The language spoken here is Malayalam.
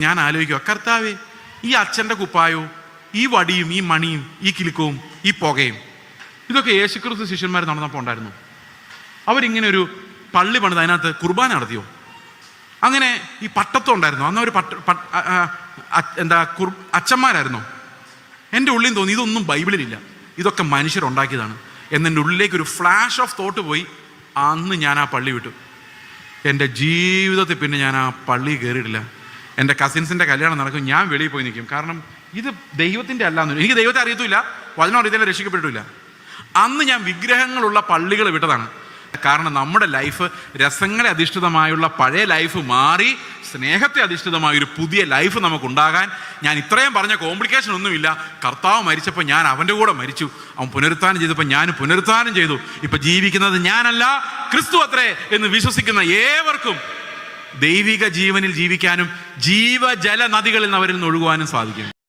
ഞാൻ ആലോചിക്കുക കർത്താവേ ഈ അച്ഛന്റെ കുപ്പായോ ഈ വടിയും ഈ മണിയും ഈ കിലുക്കവും ഈ പുകയും ഇതൊക്കെ യേശുക്രിസ്തു ശിഷ്യന്മാർ നടന്നപ്പോൾ ഉണ്ടായിരുന്നു. അവരിങ്ങനെ ഒരു പള്ളി പണിത് അതിനകത്ത് കുർബാന നടത്തിയോ? അങ്ങനെ ഈ പട്ടത്വം ഉണ്ടായിരുന്നു. അന്ന് ഒരു പട്ട എന്താ കുർ അച്ഛന്മാരായിരുന്നു. എന്റെ ഉള്ളിൽ തോന്നി ഇതൊന്നും ബൈബിളിലില്ല. ഇതൊക്കെ മനുഷ്യരുണ്ടാക്കിയതാണ്. എന്നെന്റെ ഉള്ളിലേക്ക് ഒരു ഫ്ലാഷ് ഓഫ് തോട്ട് പോയി. അന്ന് ഞാൻ ആ പള്ളി വിട്ടു. എന്റെ ജീവിതത്തിൽ പിന്നെ ഞാൻ ആ പള്ളി കയറിയിട്ടില്ല. എന്റെ കസിൻസിന്റെ കല്യാണം നടക്കും ഞാൻ വെളിയിൽ പോയി നിൽക്കും. കാരണം ഇത് ദൈവത്തിന്റെ അല്ലാന്ന് എനിക്ക് ദൈവത്തെ അറിയത്തില്ല വചനം അറിയത്തില്ല രക്ഷിക്കപ്പെട്ടിട്ടില്ല. അന്ന് ഞാൻ വിഗ്രഹങ്ങളുള്ള പള്ളികൾ വിട്ടതാണ്. കാരണം നമ്മുടെ ലൈഫ് രസങ്ങളെ അധിഷ്ഠിതമായുള്ള പഴയ ലൈഫ് മാറി സ്നേഹത്തെ അധിഷ്ഠിതമായ ഒരു പുതിയ ലൈഫ് നമുക്കുണ്ടാകാൻ ഞാൻ ഇത്രയും പറഞ്ഞ കോംപ്ലിക്കേഷൻ ഒന്നുമില്ല. കർത്താവ് മരിച്ചപ്പോൾ ഞാൻ അവന്റെ കൂടെ മരിച്ചു. അവൻ പുനരുത്ഥാനം ചെയ്തപ്പോൾ ഞാൻ പുനരുത്ഥാനം ചെയ്തു. ഇപ്പം ജീവിക്കുന്നത് ഞാനല്ല ക്രിസ്തു അത്രേ എന്ന് വിശ്വസിക്കുന്ന ഏവർക്കും ദൈവിക ജീവനിൽ ജീവിക്കാനും ജീവജല നദികളിൽ അവരിൽ നിന്ന് ഒഴുകുവാനും സാധിക്കും.